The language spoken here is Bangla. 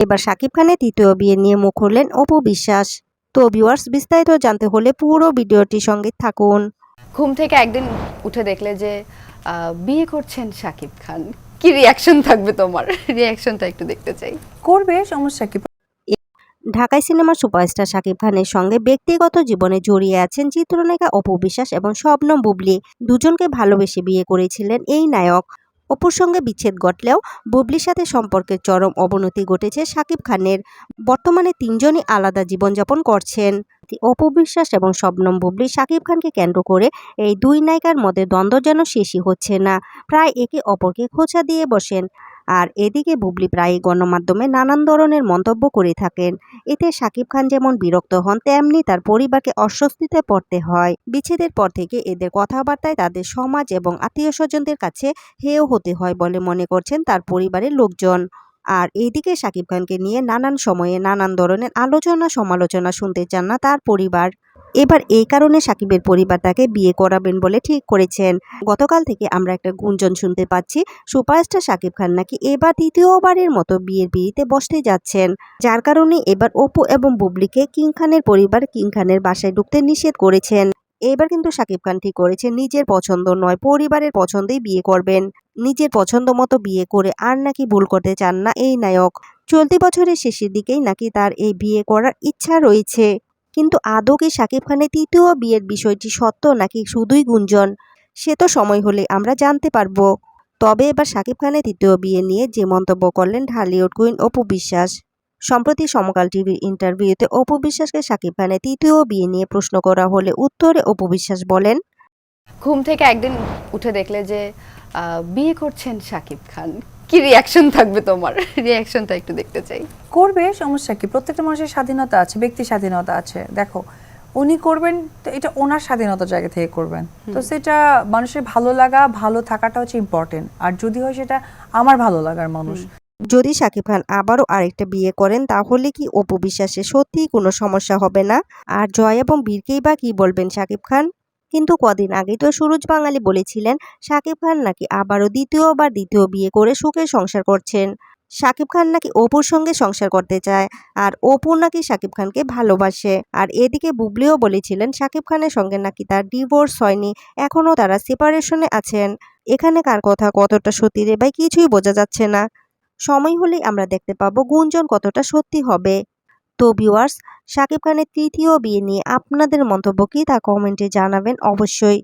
এবার শাকিব খানের তৃতীয় বিয়ে নিয়ে মুখ খুললেন অপু বিশ্বাস। তো ভিউয়ার্স বিস্তারিত জানতে হলে পুরো ভিডিওটির সঙ্গে থাকুন। ঘুম থেকে একদিন উঠে দেখলে যে আহ, বিয়ে করছেন শাকিব খান। কি রিয়াকশন থাকবে তোমার? রিয়াকশনটা একটু দেখতে চাই। করবে সমস্যা কি? ঢাকাই সিনেমার সুপারস্টার শাকিব খানের সঙ্গে ব্যক্তিগত জীবনে জড়িয়ে আছেন চিত্রনায়িকা অপু বিশ্বাস এবং শবনম বুবলি। দুজনকে ভালোবেসে বিয়ে করেছিলেন এই নায়ক। অপুর সঙ্গে বিচ্ছেদ ঘটলেও বুবলির সাথে সম্পর্কের চরম অবনতি ঘটেছে সাকিব খানের। বর্তমানে তিনজনই আলাদা জীবনযাপন করছেন। অপু বিশ্বাস এবং শবনম বুবলি সাকিব খানকে কেন্দ্র করে এই দুই নায়িকার মধ্যে দ্বন্দ্ব যেন শেষই হচ্ছে না। প্রায় একে অপরকে খোঁচা দিয়ে বসেন। আর এদিকে বুবলি প্রায়ই গণমাধ্যমে নানান ধরনের মন্তব্য করে থাকেন। এতে শাকিব খান যেমন বিরক্ত হন, তেমনি তার পরিবারকে অস্বস্তিতে পড়তে হয়। বিচ্ছেদের পর থেকে এদের কথাবার্তায় তাদের সমাজ এবং আত্মীয় স্বজনদের কাছে হেয় হতে হয় বলে মনে করছেন তার পরিবারের লোকজন। আর এইদিকে শাকিব খানকে নিয়ে নানান সময়ে নানান ধরনের আলোচনা সমালোচনা শুনতে চান না তার পরিবার। এবার এই কারণে সাকিবের পরিবার তাকে বিয়ে করাবেন বলে ঠিক করেছেন। গতকাল থেকে আমরা একটা গুঞ্জন শুনতে পাচ্ছি, সুপারস্টার শাকিব খান নাকি এবার তৃতীয়বারের মতো বিয়ের বিয়েতে বসতে যাচ্ছেন। যার কারণে এবার অপু এবং বুবলিকে কিং খানের পরিবার কিং খানের বাসায় ঢুকতে নিষেধ করেছেন। এবার কিন্তু শাকিব খান ঠিক করেছেন, নিজের পছন্দ নয়, পরিবারের পছন্দেই বিয়ে করবেন। নিজের পছন্দ মতো বিয়ে করে আর নাকি ভুল করতে চান না এই নায়ক। চলতি বছরের শেষের দিকেই নাকি তার এই বিয়ে করার ইচ্ছা রয়েছে। কিন্তু আদৌ কি শাকিব খানের তৃতীয় বিয়ের বিষয়টি সত্য নাকি শুধুই গুঞ্জন? সে তো সময় হলে আমরা জানতে পারব। তবে এবার শাকিব খানের তৃতীয় বিয়ে নিয়ে যে মন্তব্য করলেন ঢালিউড কুইন অপু বিশ্বাস। সম্প্রতি সমকাল টিভির ইন্টারভিউতে অপু বিশ্বাসকে শাকিব খানের তৃতীয় বিয়ে নিয়ে প্রশ্ন করা হলে উত্তরে অপু বিশ্বাস বলেন, ঘুম থেকে একদিন উঠে দেখলে যে বিয়ে করছেন শাকিব খান। কি রিয়াকশন থাকবে তোমার? রিয়াকশনটা একটু দেখতে চাই। করবে সমস্যা কি? প্রত্যেকটা মানুষের স্বাধীনতা আছে ব্যক্তি স্বাধীনতা আছে। দেখো উনি করবেন তো এটা ওনার স্বাধীনতার জায়গা থেকে করবেন। তো সেটা মানুষের ভালো লাগা ভালো থাকাটা হচ্ছে ইম্পর্টেন্ট আর যদি হয় সেটা আমার ভালো লাগার মানুষ। যদি শাকিব খান আবারও আরেকটা বিয়ে করেন তাহলে কি অপু বিশ্বাসে সত্যিই কোনো সমস্যা হবে না? আর জয় এবং বীরকেই বা কি বলবেন শাকিব খান? কিন্তু কদিন আগেই তো সুরজ বাঙালি বলেছিলেন শাকিব খান নাকি আবারও দ্বিতীয়বার দ্বিতীয় বিয়ে করে সুখে সংসার করছেন। শাকিব খান নাকি অপুর সঙ্গে সংসার করতে চায়, আর অপু নাকি শাকিব খানকে ভালোবাসে। আর এদিকে বুবলিও বলেছিলেন শাকিব খানের সঙ্গে নাকি তার ডিভোর্স হয়নি, এখনও তারা সেপারেশনে আছেন। এখানে কার কথা, কতটা সত্যি রে ভাই কিছুই বোঝা যাচ্ছে না। সময় হলেই আমরা দেখতে পাবো গুঞ্জন কতটা সত্যি হবে। তো ভিউয়ার্স সাকিব খানের তৃতীয় বিয়ে নিয়ে আপনাদের মন্তব্য কী তা কমেন্টে জানাবেন অবশ্যই।